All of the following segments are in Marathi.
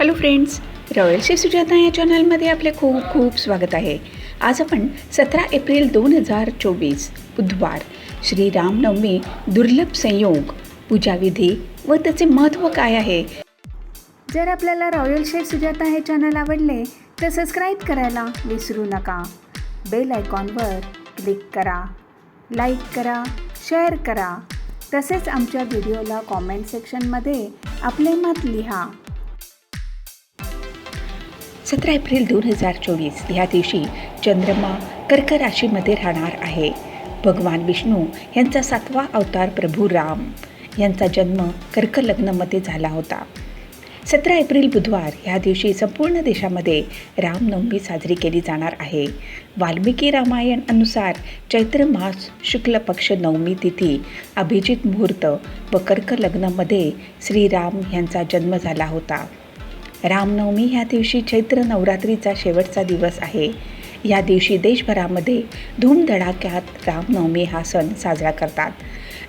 हॅलो फ्रेंड्स रॉयल सुजाता या चॅनलमध्ये आपले खूप खूप स्वागत आहे. आज आपण सतरा एप्रिल दोन हजार चोवीस बुधवार श्री रामनवमी दुर्लभ संयोग पूजाविधी व त्याचे महत्त्व काय आहे? जर आपल्याला रॉयल शेफ सुजाता हे चॅनल आवडले तर सबस्क्राईब करायला विसरू नका. बेल आयकॉनवर क्लिक करा लाईक करा शेअर करा. तसेच आमच्या व्हिडिओला कॉमेंट सेक्शनमध्ये आपले मत लिहा. सतरा एप्रिल दोन हजार चोवीस ह्या दिवशी चंद्रमा कर्क राशीमध्ये राहणार आहे. भगवान विष्णू यांचा सातवा अवतार प्रभू राम यांचा जन्म कर्क लग्नमध्ये झाला होता. सतरा एप्रिल बुधवार ह्या दिवशी संपूर्ण देशामध्ये रामनवमी साजरी केली जाणार आहे. वाल्मिकी रामायण अनुसार चैत्र मास शुक्ल पक्ष नवमी तिथी अभिजित मुहूर्त व कर्क लग्नामध्ये श्रीराम यांचा जन्म झाला होता. रामनवमी ह्या दिवशी चैत्र नवरात्रीचा शेवटचा दिवस आहे. या दिवशी देशभरामध्ये धूमधडाक्यात रामनवमी हा सण साजरा करतात.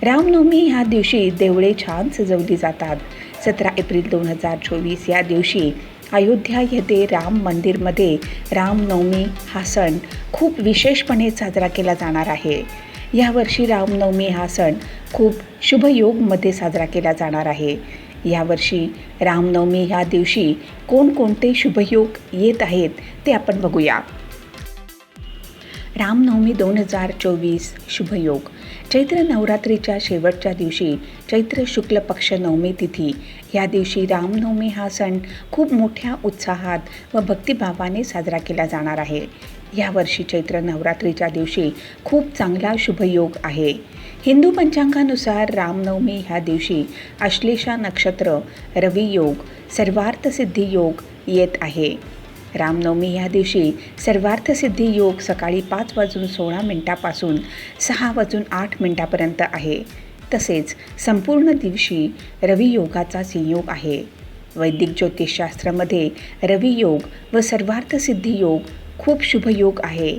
रामनवमी ह्या दिवशी देवळे छान सजवली जातात. सतरा एप्रिल दोन हजार चोवीस या दिवशी अयोध्या येथे राम मंदिरमध्ये रामनवमी हा सण खूप विशेषपणे साजरा केला जाणार आहे. यावर्षी रामनवमी हा सण खूप शुभयोगमध्ये साजरा केला जाणार आहे. यावर्षी रामनवमी ह्या दिवशी कोणकोणते शुभयोग येत आहेत ते आपण बघूया. रामनवमी दोन हजार चोवीस शुभयोग. चैत्र नवरात्रीच्या शेवटच्या दिवशी चैत्र शुक्ल पक्ष नवमी तिथी. या दिवशी रामनवमी हा सण खूप मोठ्या उत्साहात व भक्तिभावाने साजरा केला जाणार आहे. यावर्षी चैत्र नवरात्रीच्या दिवशी खूप चांगला शुभयोग आहे. हिंदू पंचांगानुसार रामनवमी ह्या दिवशी आश्लेषा नक्षत्र रवी योग सर्वार्थसिद्धी योग येत आहे. रामनवमी ह्या दिवशी सर्वार्थसिद्धी योग सकाळी पाच वाजून सोळा मिनटापासून सहा वाजून आठ मिनटापर्यंत आहे. तसेच संपूर्ण दिवशी रवी योगाचा संयोग आहे. वैदिक ज्योतिषशास्त्रामध्ये रवी योग व सर्वार्थसिद्धी योग खूप शुभयोग आहे.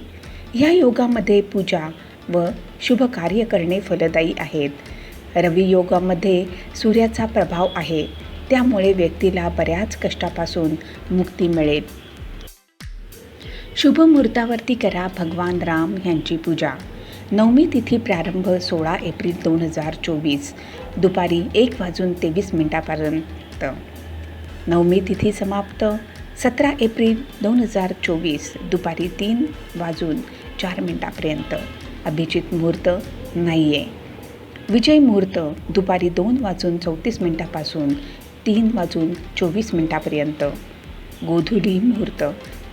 या योगामध्ये पूजा व शुभ कार्य करणे फलदायी आहेत. रवियोगामध्ये सूर्याचा प्रभाव आहे त्यामुळे व्यक्तीला बऱ्याच कष्टापासून मुक्ती मिळेल. शुभ मुहूर्तावरती करा भगवान राम यांची पूजा. नवमी तिथी प्रारंभ सोळा एप्रिल दोन हजार चोवीस. दुपारी एक वाजून तेवीस मिनटापर्यंत. नवमी तिथी समाप्त. सतरा एप्रिल दोन हजार चोवीस. दुपारी तीन वाजून चार मिनटापर्यंत. अभिजित मुहूर्त नाही आहे विजय मुहूर्त दुपारी दोन वाजून चौतीस मिनटापासून तीन वाजून चोवीस मिनटापर्यंत. गोधुली मुहूर्त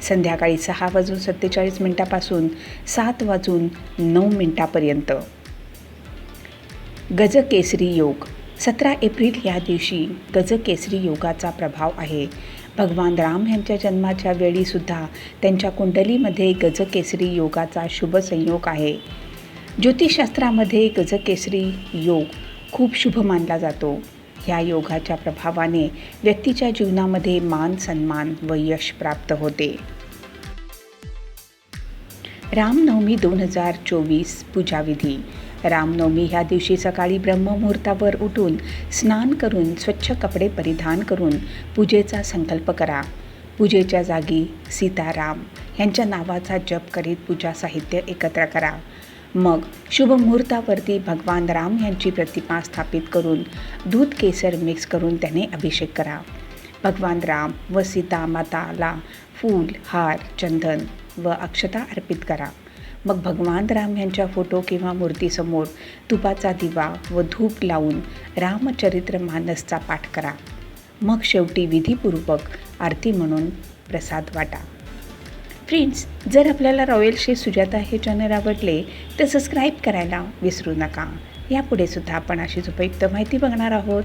संध्याकाळी सहा वाजून सत्तेचाळीस मिनटापासून सात वाजून नऊ मिनटापर्यंत. गजकेसरी योग सतरा एप्रिल या दिवशी गजकेसरी योगाचा प्रभाव आहे. भगवान राम यांच्या जन्माच्या वेळीसुद्धा त्यांच्या कुंडलीमध्ये गजकेसरी योगाचा शुभ संयोग आहे. ज्योतिषशास्त्रामध्ये गजकेसरी योग खूप शुभ मानला जातो. ह्या योगाच्या प्रभावाने व्यक्तीच्या जीवनामध्ये मान सन्मान व यश प्राप्त होते. रामनवमी दोन हजार चोवीस पूजाविधी. रामनवमी ह्या दिवशी सकाळी ब्रह्ममुहूर्तावर उठून स्नान करून स्वच्छ कपडे परिधान करून पूजेचा संकल्प करा. पूजेच्या जागी सीताराम यांच्या नावाचा जप करीत पूजा साहित्य एकत्र करा. मग शुभ मुहूर्तावरती भगवान राम यांची प्रतिमा स्थापित करून दूध केसर मिक्स करून त्याने अभिषेक करा. भगवान राम व सीता माताला फूल हार चंदन व अक्षता अर्पित करा. मग भगवान राम यांच्या फोटो किंवा मूर्तीसमोर तुपाचा दिवा व धूप लावून रामचरित्र मानसचा पाठ करा. मग शेवटी विधीपूर्वक आरती म्हणून प्रसाद वाटा. फ्रेंड्स जर आपल्याला रॉयल श्री सुजाता हे चॅनल आवडले तर सबस्क्राईब करायला विसरू नका. यापुढे सुद्धा आपण अशीच उपयुक्त माहिती बघणार आहोत.